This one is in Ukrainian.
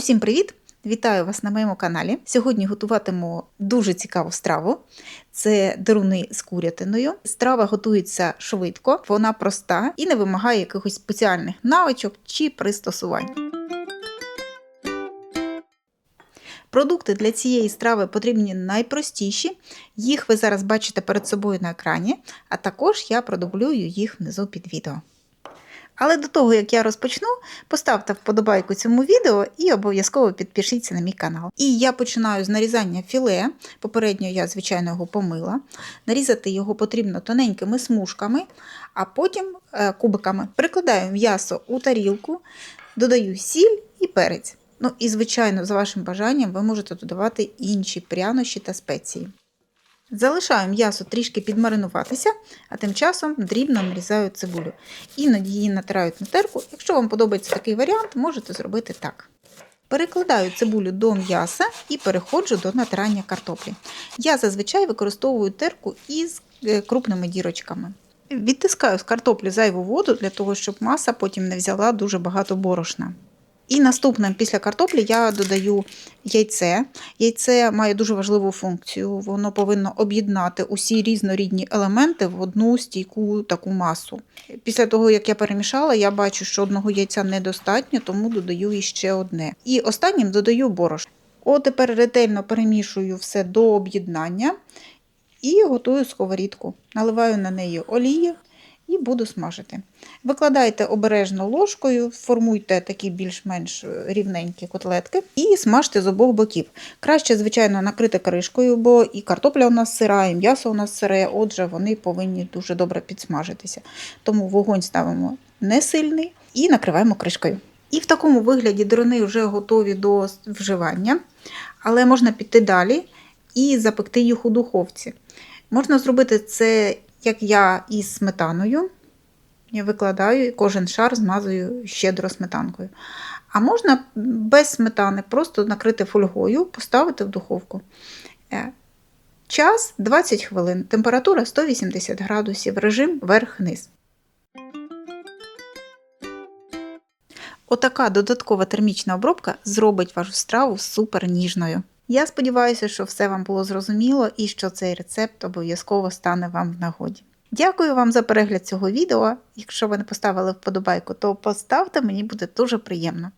Усім привіт! Вітаю вас на моєму каналі. Сьогодні готуватиму дуже цікаву страву. Це деруни з курятиною. Страва готується швидко, вона проста і не вимагає якихось спеціальних навичок чи пристосувань. Продукти для цієї страви потрібні найпростіші. Їх ви зараз бачите перед собою на екрані, а також я продублюю їх внизу під відео. Але до того, як я розпочну, поставте вподобайку цьому відео і обов'язково підпишіться на мій канал. І я починаю з нарізання філе. Попередньо я, звичайно, його помила. Нарізати його потрібно тоненькими смужками, а потім е, кубиками. Прикладаю м'ясо у тарілку, додаю сіль і перець. Ну і, звичайно, за вашим бажанням, ви можете додавати інші прянощі та спеції. Залишаю м'ясо трішки підмаринуватися, а тим часом дрібно нарізаю цибулю. Іноді її натирають на терку. Якщо вам подобається такий варіант, можете зробити так. Перекладаю цибулю до м'яса і переходжу до натирання картоплі. Я зазвичай використовую терку із е, крупними дірочками. Відтискаю з картоплі зайву воду для того, щоб маса потім не взяла дуже багато борошна. І наступним після картоплі я додаю яйце. Яйце має дуже важливу функцію, воно повинно об'єднати усі різнорідні елементи в одну стійку таку масу. Після того, як я перемішала, я бачу, що одного яйця недостатньо, тому додаю іще одне. І останнім додаю борошно. От тепер ретельно перемішую все до об'єднання і готую сковорідку. Наливаю на неї олії і буду смажити. Викладайте обережно ложкою, формуйте такі більш-менш рівненькі котлетки і смажте з обох боків. Краще, звичайно, накрити кришкою, бо і картопля у нас сира, і м'ясо у нас сире, отже, вони повинні дуже добре підсмажитися. Тому вогонь ставимо не сильний і накриваємо кришкою. І в такому вигляді дрони вже готові до вживання, але можна піти далі і запекти їх у духовці. Можна зробити це як я із сметаною. Я викладаю кожен шар змазую щедро сметанкою. А можна без сметани просто накрити фольгою, поставити в духовку. Е, час 20 хвилин, температура 180 градусів, режим верх-низ. Отака додаткова термічна обробка зробить вашу страву супер ніжною. Я сподіваюся, що все вам було зрозуміло і що цей рецепт обов'язково стане вам в нагоді. Дякую вам за перегляд цього відео. Якщо ви не поставили вподобайку, то поставте, мені буде дуже приємно.